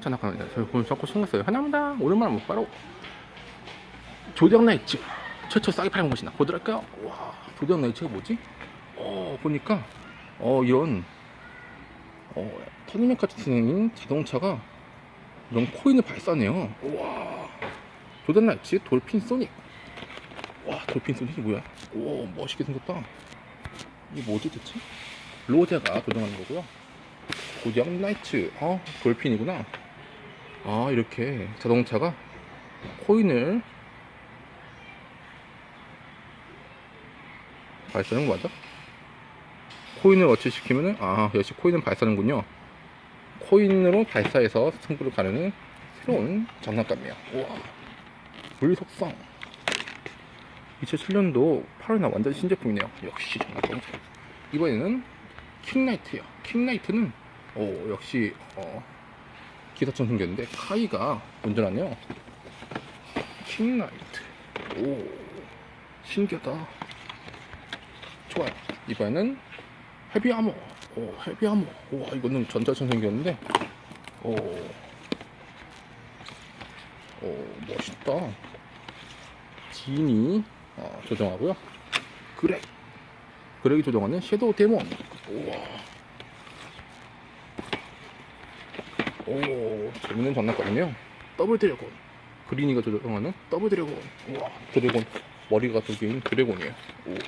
전학합니다. 저희 오늘 자꾸 신났어요. 하나입니다. 오랜만에 못 바로 조대학 나이츠 최초 싸게 팔는 곳이나 보도록 할까요? 와 조대학 나이츠가 뭐지? 어 보니까 어 이런 어 터니메카 진행인 자동차가 이런 코인을 발사네요. 와 조대학 나이츠 돌핀 소닉 와 돌핀 소닉이 뭐야? 오 멋있게 생겼다. 이게 뭐지 대체? 로제가 조정하는 거고요. 고지학 나이츠. 어 돌핀이구나. 아 이렇게 자동차가 코인을 발사하는 거 맞아? 코인을 어치시키면은 아 역시 코인은 발사하는군요. 코인으로 발사해서 승부를 가르는 새로운 장난감이에요 우와. 물속성. 2007년도 8월 나 완전 신제품이네요. 역시 장난감. 이번에는 킹나이트요. 킹나이트는 오 역시 어, 기사처럼 생겼는데 카이가 운전하네요. 킹나이트. 오 신기하다. 좋아요. 이번에는 헤비아머 오 헤비아머 와 이거는 전자처럼 생겼는데. 오, 오 멋있다. 지인이 어, 조정하고요. 그렉. 그렉이 조정하는 섀도우 데몬. 우와 오 재밌는 장난감이네요. 더블 드래곤. 그린이가 조정하는? 더블 드래곤. 우와 드래곤. 머리가 두 개인 드래곤이에요. 우와.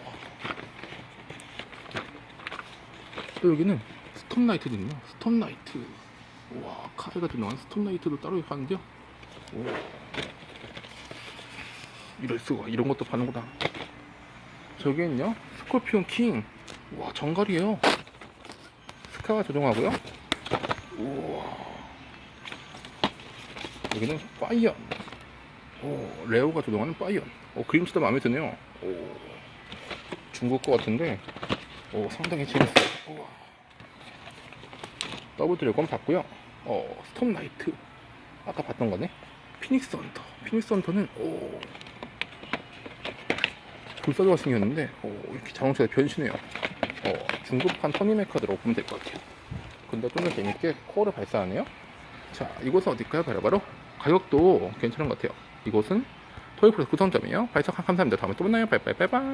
또 여기는 스톰라이트도 있네요. 스톰라이트. 우와 카드가 조정하는 스톰라이트도 따로 파는데요. 우와. 이럴 수가. 이런 것도 파는구나. 저기는요 스콜피온 킹. 우와 정갈이에요. 스카가 조정하고요. 우와 여기는 파이언 오, 레오가 조종하는 파이언 오, 그림체도 마음에 드네요. 오, 중국 거 같은데. 오, 상당히 재밌어요. 우와. 더블 드래곤 봤고요. 어, 스톰 나이트. 아까 봤던 거네. 피닉스 헌터. 피닉스 헌터는 오, 불사조가 생겼는데 오, 이렇게 자동차가 변신해요. 어, 중국판 터니메카드로 보면 될 것 같아요. 근데 좀 더 재밌게 코어를 발사하네요. 자, 이곳은 어딜까요? 바로바로 가격도 괜찮은 것 같아요. 이곳은 토이프레스 구성점이에요. 발석 감사합니다. 다음에 또 만나요. 빠이빠이 빠이빠이.